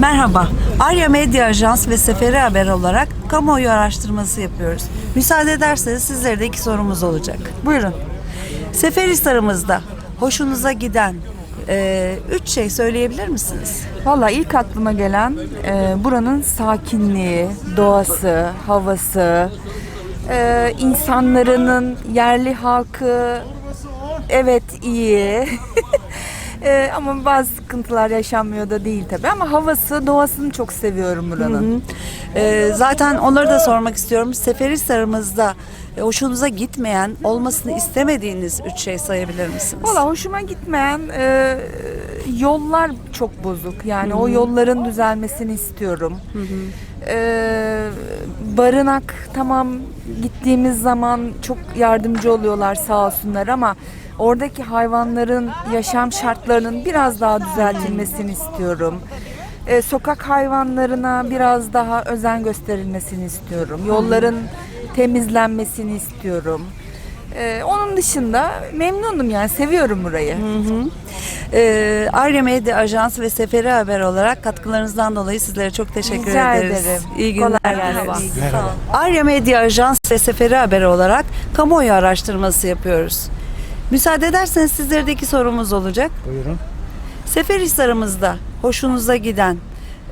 Merhaba, Arya Medya Ajans ve Seferi Haber olarak kamuoyu araştırması yapıyoruz. Müsaade ederseniz sizlere de iki sorumuz olacak. Buyurun. Seferihisar'ımızda hoşunuza giden e, üç şey söyleyebilir misiniz? Valla ilk aklıma gelen e, buranın sakinliği, doğası, havası, e, insanların yerli halkı evet iyi. E, ama bazı sıkıntılar yaşanmıyor da değil tabii ama havası, doğasını çok seviyorum buranın. E, zaten onları da sormak istiyorum. Seferihisar'ımızda e, hoşunuza gitmeyen, olmasını istemediğiniz üç şey sayabilir misiniz? Valla hoşuma gitmeyen e, yollar çok bozuk. Yani o yolların düzelmesini istiyorum. E, barınak tamam gittiğimiz zaman çok yardımcı oluyorlar sağ olsunlar ama oradaki hayvanların yaşam şartlarının biraz daha düzeltilmesini istiyorum. E, sokak hayvanlarına biraz daha özen gösterilmesini istiyorum. Yolların temizlenmesini istiyorum. Ee, onun dışında memnunum yani seviyorum burayı. E, Arya Medya Ajans ve Seferi Haber olarak katkılarınızdan dolayı sizlere çok teşekkür Rica ederiz. ederim. İyi günler. Kolay gelsin. Merhaba. Arya Medya Ajans ve Seferi Haber olarak kamuoyu araştırması yapıyoruz. Müsaade ederseniz sizlere de iki sorumuz olacak. Buyurun. Seferihisar'ımızda hoşunuza giden,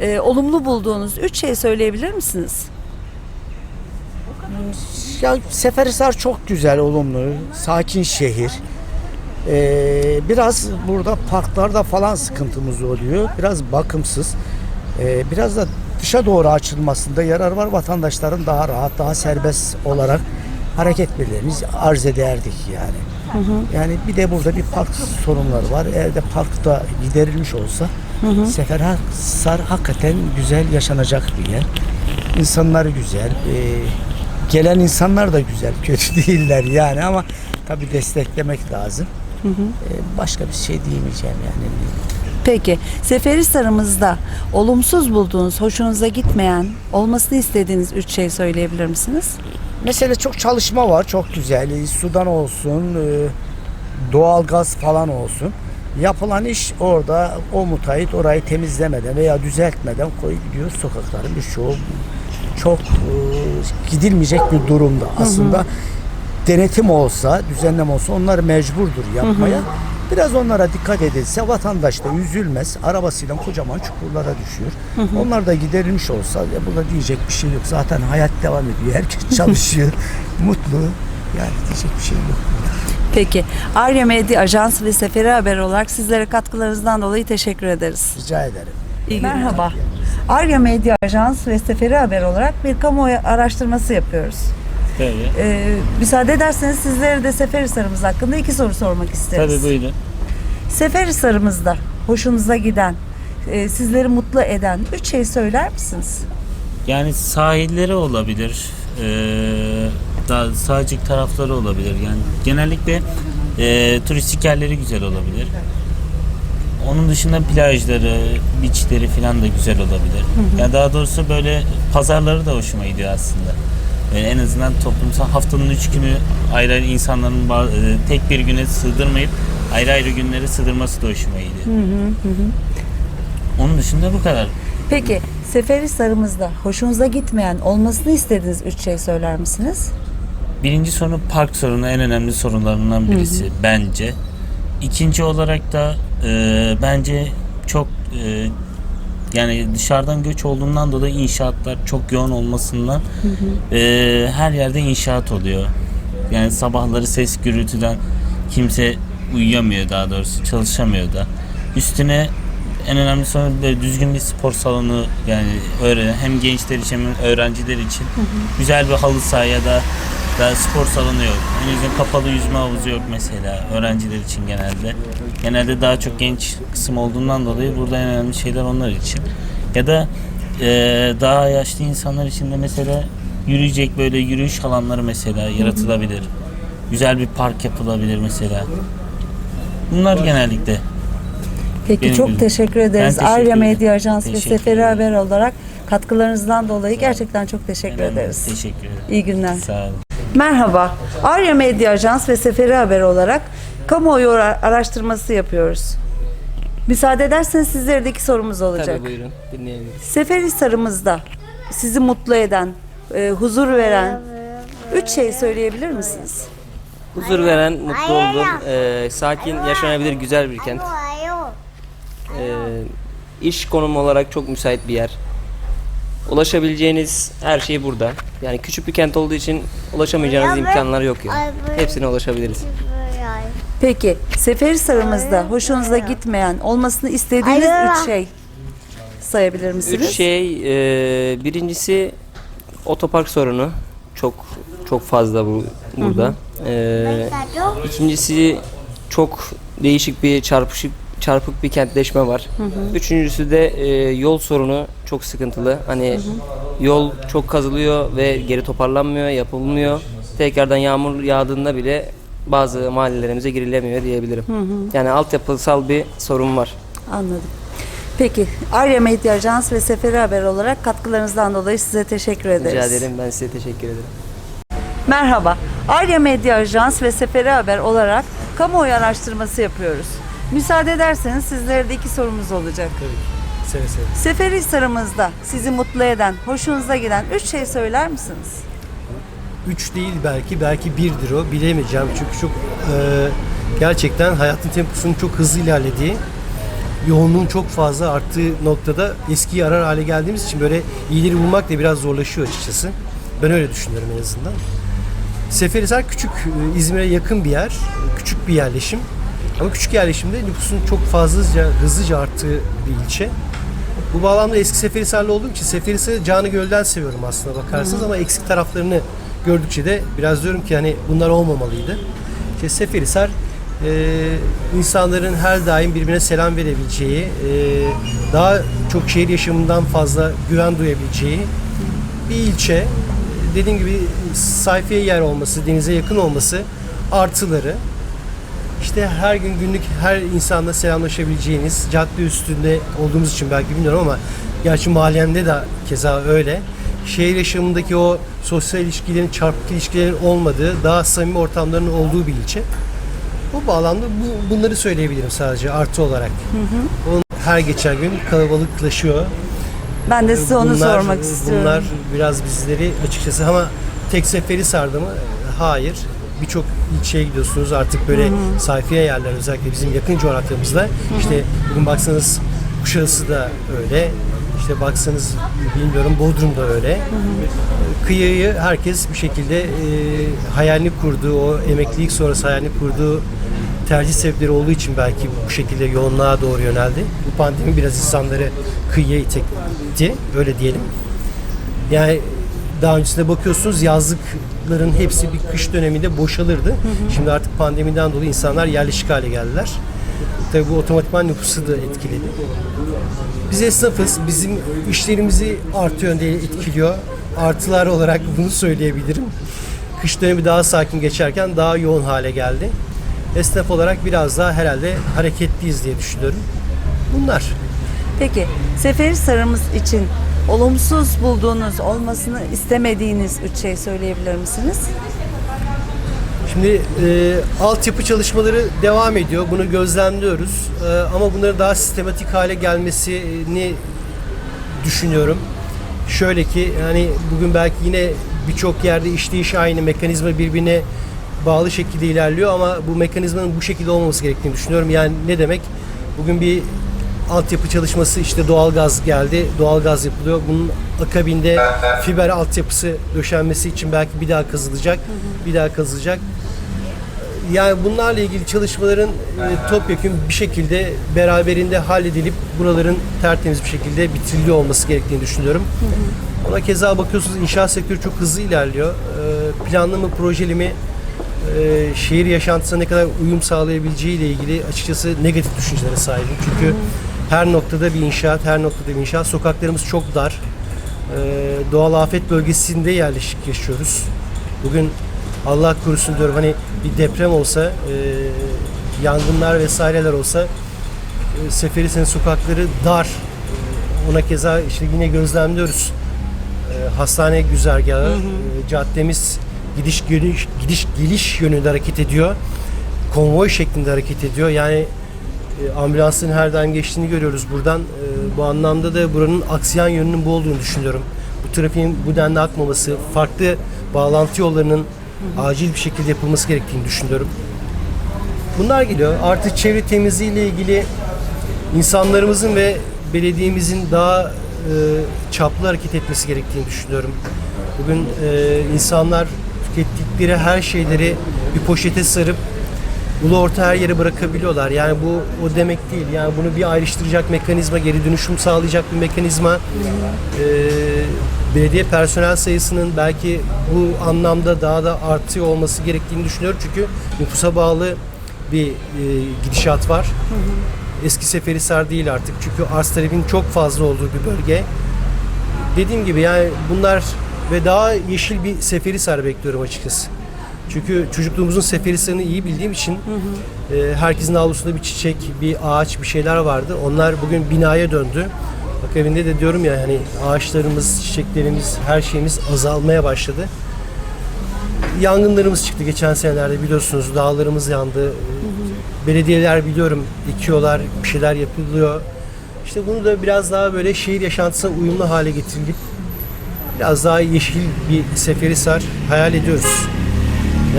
e, olumlu bulduğunuz üç şey söyleyebilir misiniz? Ya Seferihisar çok güzel, olumlu, sakin şehir. Ee, biraz burada parklarda falan sıkıntımız oluyor. Biraz bakımsız. Ee, biraz da dışa doğru açılmasında yarar var. Vatandaşların daha rahat, daha serbest olarak hareket etmelerini arz ederdik yani. Yani bir de burada bir park sorunları var. Eğer de parkta giderilmiş olsa Seferihisar hakikaten güzel yaşanacak bir yer. İnsanları güzel. ee, gelen insanlar da güzel. Kötü değiller yani ama tabii desteklemek lazım. Ee, başka bir şey diyemeyeceğim yani. Peki, Seferihisar'ımızda olumsuz bulduğunuz, hoşunuza gitmeyen, olmasını istediğiniz üç şey söyleyebilir misiniz? Mesela çok çalışma var. Çok güzel. Ee, Sudan olsun, e, doğalgaz falan olsun. Yapılan iş orada o müteahhit orayı temizlemeden veya düzeltmeden koyup gidiyor sokakların birçoğu çok e, gidilmeyecek bir durumda. Aslında denetim olsa, düzenleme olsa onlar mecburdur yapmaya. Biraz onlara dikkat edilse vatandaş da üzülmez. Arabasıyla kocaman çukurlara düşüyor. Onlar da giderilmiş olsa ya burada diyecek bir şey yok. Zaten hayat devam ediyor. Herkes çalışıyor. Mutlu. Yani diyecek bir şey yok. Peki, Arya Medya Ajans ve Seferi Haber olarak sizlere katkılarınızdan dolayı teşekkür ederiz. Rica ederim. İyi Merhaba. Arya Medya Ajans ve Seferi Haber olarak bir kamuoyu araştırması yapıyoruz. Tabii. Ee, müsaade ederseniz sizlere de Seferihisar'ımız hakkında iki soru sormak isteriz. Tabii buyurun. Seferihisar'ımızda hoşunuza giden, e, sizleri mutlu eden üç şey söyler misiniz? Yani sahilleri olabilir. Ee, daha sağcık tarafları olabilir. Yani genellikle e, turistik yerleri güzel olabilir. Onun dışında plajları, beachleri falan da güzel olabilir. Yani daha doğrusu böyle pazarları da hoşuma gidiyor aslında. Yani en azından toplumsal haftanın üç günü ayrı ayrı insanların e, tek bir güne sığdırmayıp ayrı ayrı günleri sığdırması da hoşuma gidiyor. Onun dışında bu kadar. Peki Seferihisar'ımızda hoşunuza gitmeyen, olmasını istediğiniz üç şey söyler misiniz? Birinci sorun park sorunu en önemli sorunlarından birisi bence. İkinci olarak da e, bence çok e, yani dışarıdan göç olduğundan dolayı inşaatlar çok yoğun olmasından e, her yerde inşaat oluyor. Yani sabahları ses gürültüden kimse uyuyamıyor daha doğrusu çalışamıyor da. Üstüne en önemli sorun böyle düzgün bir spor salonu yani öğren hem gençler için hem öğrenciler için güzel bir halı saha ya da da spor salonu yok. En azından kapalı yüzme havuzu yok mesela öğrenciler için genelde. Genelde daha çok genç kısım olduğundan dolayı burada en önemli şeyler onlar için. Ya da e, daha yaşlı insanlar için de mesela yürüyecek böyle yürüyüş alanları mesela yaratılabilir. Güzel bir park yapılabilir mesela. Bunlar genellikle. Peki Benim çok bildiğim. teşekkür ederiz. Ben teşekkür Arya ederim. Medya Ajans ve Teşekkür Seferi ederim. Haber olarak katkılarınızdan dolayı gerçekten çok teşekkür Önemli. ederiz. Teşekkür ederim. İyi günler. Sağ olun. Merhaba. Arya Medya Ajans ve Seferi Haber olarak kamuoyu ara- araştırması yapıyoruz. Müsaade ederseniz sizlere de iki sorumuz olacak. Tabii buyurun dinleyebiliriz. Seferihisar'ımızda sizi mutlu eden, e, huzur veren üç şey söyleyebilir misiniz? Huzur veren, mutlu olduğum, e, sakin, yaşanabilir güzel bir kent. E, iş konumu olarak çok müsait bir yer. Ulaşabileceğiniz her şey burada. Yani küçük bir kent olduğu için ulaşamayacağınız imkanlar yok yani. Hepsine ulaşabiliriz. Peki Seferihisar'ımızda hoşunuza gitmeyen, olmasını istediğiniz üç şey sayabilir misiniz? Üç şey, e, birincisi otopark sorunu. Çok çok fazla bu burada. E, İkincisi çok değişik bir çarpışık çarpık bir kentleşme var. Üçüncüsü de e, yol sorunu çok sıkıntılı. Hani yol çok kazılıyor ve geri toparlanmıyor, yapılmıyor. Tekrardan yağmur yağdığında bile bazı mahallelerimize girilemiyor diyebilirim. Yani altyapısal bir sorun var. Anladım. Peki Arya Medya Ajans ve Seferi Haber olarak katkılarınızdan dolayı size teşekkür ederiz. Rica ederim. Ben size teşekkür ederim. Merhaba. Arya Medya Ajans ve Seferi Haber olarak kamuoyu araştırması yapıyoruz. Müsaade ederseniz sizlere de iki sorumuz olacak. Seve seve. Seferihisar'ımızda sizi mutlu eden, hoşunuza giden üç şey söyler misiniz? Üç değil belki, belki birdir o. Bilemeyeceğim çünkü çok e, gerçekten hayatın temposunun çok hızlı ilerlediği, yoğunluğun çok fazla arttığı noktada eskiyi arar hale geldiğimiz için böyle iyileri bulmak da biraz zorlaşıyor açıkçası. Ben öyle düşünüyorum en azından. Seferihisar küçük, e, İzmir'e yakın bir yer, küçük bir yerleşim. Ama küçük yerleşimde nüfusun çok fazlaca, hızlıca arttığı bir ilçe. Bu bağlamda eski Seferihisarlı olduğum için Seferihisar'ı canı gölden seviyorum aslında bakarsınız ama eksik taraflarını gördükçe de biraz diyorum ki hani bunlar olmamalıydı. İşte Seferihisar e, insanların her daim birbirine selam verebileceği, e, daha çok şehir yaşamından fazla güven duyabileceği bir ilçe. Dediğim gibi sayfiye yer olması, denize yakın olması artıları. İşte her gün günlük her insanla selamlaşabileceğiniz, cadde üstünde olduğumuz için belki bilmiyorum ama gerçi mahallende de keza öyle. Şehir yaşamındaki o sosyal ilişkilerin, çarpık ilişkilerin olmadığı, daha samimi ortamların olduğu bir ilçe. Bu bağlamda bu, bunları söyleyebilirim sadece artı olarak. Onun her geçen gün kalabalıklaşıyor. Ben de size onu Bunlar- sormak istiyorum. Bunlar biraz bizleri açıkçası ama tek seferi sardı mı? Hayır. Birçok ilçeye gidiyorsunuz artık böyle sayfiye yerler özellikle bizim yakın coğrafyamızda. İşte bugün baksanız Kuşadası da öyle. İşte baksanız bilmiyorum Bodrum da öyle. Kıyıyı herkes bir şekilde e, hayalini kurduğu, o emeklilik sonrası hayalini kurduğu tercih sebepleri olduğu için belki bu şekilde yoğunluğa doğru yöneldi. Bu pandemi biraz insanları kıyıya itekti, öyle diyelim. Yani daha öncesinde bakıyorsunuz yazlıkların hepsi bir kış döneminde boşalırdı. Şimdi artık pandemiden dolayı insanlar yerleşik hale geldiler. Tabii bu otomatikman nüfusu da etkiledi. Biz esnafız. Bizim işlerimizi artı yönde etkiliyor. Artılar olarak bunu söyleyebilirim. Kış dönemi daha sakin geçerken daha yoğun hale geldi. Esnaf olarak biraz daha herhalde hareketliyiz diye düşünüyorum. Bunlar. Peki Seferihisar'ımız için olumsuz bulduğunuz, olmasını istemediğiniz üç şey söyleyebilir misiniz? Şimdi e, altyapı çalışmaları devam ediyor. Bunu gözlemliyoruz. E, ama bunların daha sistematik hale gelmesini düşünüyorum. Şöyle ki yani bugün belki yine birçok yerde işleyiş aynı mekanizma birbirine bağlı şekilde ilerliyor ama bu mekanizmanın bu şekilde olmaması gerektiğini düşünüyorum. Yani ne demek? Bugün bir altyapı çalışması işte doğalgaz geldi. Doğalgaz yapılıyor. Bunun akabinde fiber altyapısı döşenmesi için belki bir daha kazılacak. Bir daha kazılacak. Yani bunlarla ilgili çalışmaların e, topyekun bir şekilde beraberinde halledilip buraların tertemiz bir şekilde bitiriliyor olması gerektiğini düşünüyorum. Ona keza bakıyorsunuz inşaat sektörü çok hızlı ilerliyor. E, planlı mı, projeli mi, e, şehir yaşantısına ne kadar uyum sağlayabileceği ile ilgili açıkçası negatif düşüncelere sahibim. Çünkü her noktada bir inşaat, her noktada bir inşaat. Sokaklarımız çok dar. E, doğal afet bölgesinde yerleşik yaşıyoruz. Bugün Allah korusun diyorum hani bir deprem olsa, e, yangınlar vesaireler olsa e, Seferihisar'ın sokakları dar. E, Ona keza işte yine gözlemliyoruz. E, hastane güzergahı, e, caddemiz gidiş geliş gidiş geliş yönünde hareket ediyor. Konvoy şeklinde hareket ediyor. Yani E, ambulansın her daim geçtiğini görüyoruz buradan. E, bu anlamda da buranın aksiyen yönünün bu olduğunu düşünüyorum. Bu trafiğin bu denli akmaması, farklı bağlantı yollarının acil bir şekilde yapılması gerektiğini düşünüyorum. Bunlar geliyor. Artık çevre temizliği ile ilgili insanlarımızın ve belediyemizin daha e, çaplı hareket etmesi gerektiğini düşünüyorum. Bugün insanlar tükettikleri her şeyleri bir poşete sarıp ulu orta her yere bırakabiliyorlar. Yani bu o demek değil. Yani bunu bir ayrıştıracak mekanizma, geri dönüşüm sağlayacak bir mekanizma. e, belediye personel sayısının belki bu anlamda daha da artıyor olması gerektiğini düşünüyorum. Çünkü nüfusa bağlı bir e, gidişat var. Eski Seferihisar değil artık. Çünkü arz talebin çok fazla olduğu bir bölge. Dediğim gibi yani bunlar ve daha yeşil bir Seferihisar bekliyorum açıkçası. Çünkü çocukluğumuzun Seferihisar'ını iyi bildiğim için e, herkesin avlusunda bir çiçek, bir ağaç, bir şeyler vardı. Onlar bugün binaya döndü. Akabinde de diyorum ya hani ağaçlarımız, çiçeklerimiz, her şeyimiz azalmaya başladı. Yangınlarımız çıktı geçen senelerde biliyorsunuz. Dağlarımız yandı. Belediyeler biliyorum ekiyorlar, bir şeyler yapılıyor. İşte bunu da biraz daha böyle şehir yaşantısına uyumlu hale getirilip biraz daha yeşil bir Seferihisar hayal ediyoruz.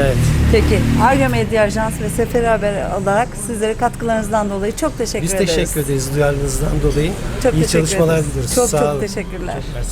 Evet. Peki Arya Medya Ajans ve Seferi Haber olarak sizlere katkılarınızdan dolayı çok teşekkür Biz ederiz. teşekkür ederiz duyarlılığınızdan dolayı. Çok İyi çalışmalar ederiz. diliyoruz. Çok Sağ çok olun. teşekkürler. Mersi.